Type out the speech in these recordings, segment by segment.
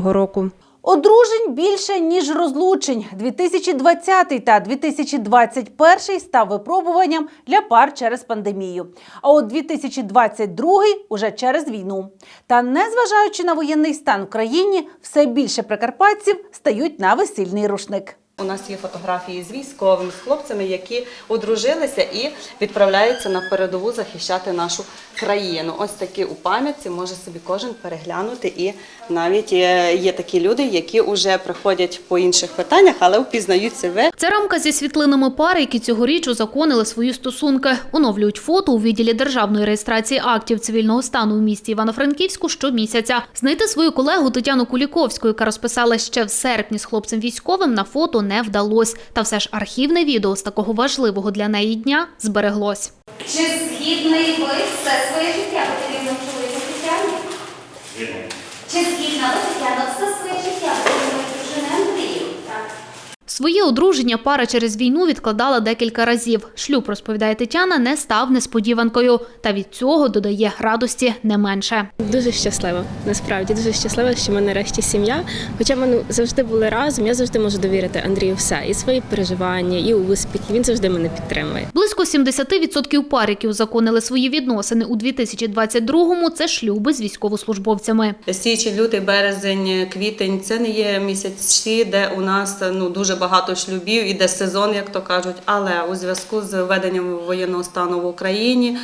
року. Одружень більше ніж розлучень. 2020 та 2021 став випробуванням для пар через пандемію. А от 2022 уже через війну. Та незважаючи на воєнний стан в країні, все більше прикарпатців стають на весільний рушник. У нас є фотографії з військовими, з хлопцями, які одружилися і відправляються на передову захищати нашу країну. Ось такі у пам'ятці може собі кожен переглянути. І навіть є, є такі люди, які вже приходять по інших питаннях, але впізнають себе Це рамка зі світлинами пари, які цьогоріч узаконили свої стосунки. Оновлюють фото у відділі державної реєстрації актів цивільного стану у місті Івано-Франківську щомісяця. Знайти свою колегу Тетяну Куліковську, яка розписала ще в серпні з хлопцем військовим, на фото не вдалось. Та все ж архівне відео з такого важливого для неї дня збереглось. Чи згідний ви все своє життя потрібно чоловіку? Чи згідна ви, Тетяна, все своє життя потрібно дружини Андрію? Так. Своє одруження пара через війну відкладала декілька разів. Шлюб, розповідає Тетяна, не став несподіванкою. Та від цього додає радості не менше. Дуже щаслива, насправді дуже щаслива, що ми нарешті сім'я. Хоча ми ну, завжди були разом, я завжди можу довірити Андрію все і свої переживання, і успіхи. Він завжди мене підтримує. Близько 70% пар, які узаконили свої відносини у 2022-му, це шлюби з військовослужбовцями. Січень, лютий, березень, квітень це не є місяці, де у нас ну дуже багато шлюбів, іде сезон, як то кажуть. Але у зв'язку з введенням воєнного стану в Україні.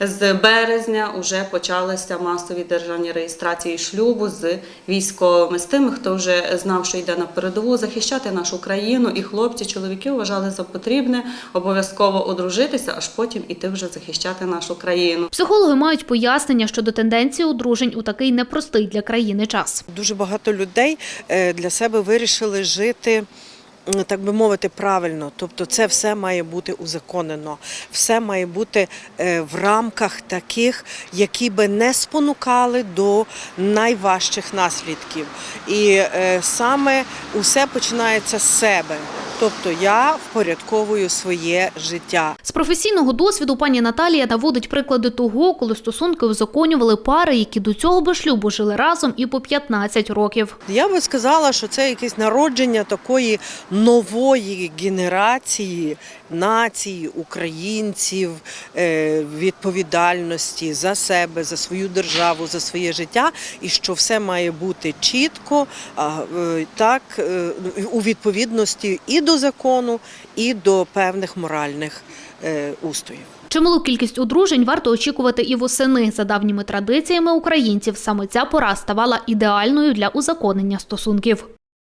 З березня вже почалися масові державні реєстрації шлюбу з військовими, з тими, хто вже знав, що йде на передову, захищати нашу країну. І хлопці, чоловіки вважали за потрібне обов'язково одружитися, аж потім іти вже захищати нашу країну. Психологи мають пояснення щодо тенденції одружень у такий непростий для країни час. Дуже багато людей е, для себе вирішили жити. Так би мовити, правильно, тобто це все має бути узаконено, все має бути е, в рамках таких, які би не спонукали до найважчих наслідків. І е, саме усе починається з себе. Тобто я впорядковую своє життя. З професійного досвіду пані Наталія наводить приклади того, коли стосунки узаконювали пари, які до цього би шлюбу жили разом і по 15 років. Я би сказала, що це якесь народження такої нової генерації нації, українців, е, відповідальності за себе, за свою державу, за своє життя, і що все має бути чітко, е, так е, у відповідності і до закону, і до певних моральних устоїв. Чималу кількість одружень варто очікувати і восени. За давніми традиціями українців саме ця пора ставала ідеальною для узаконення стосунків.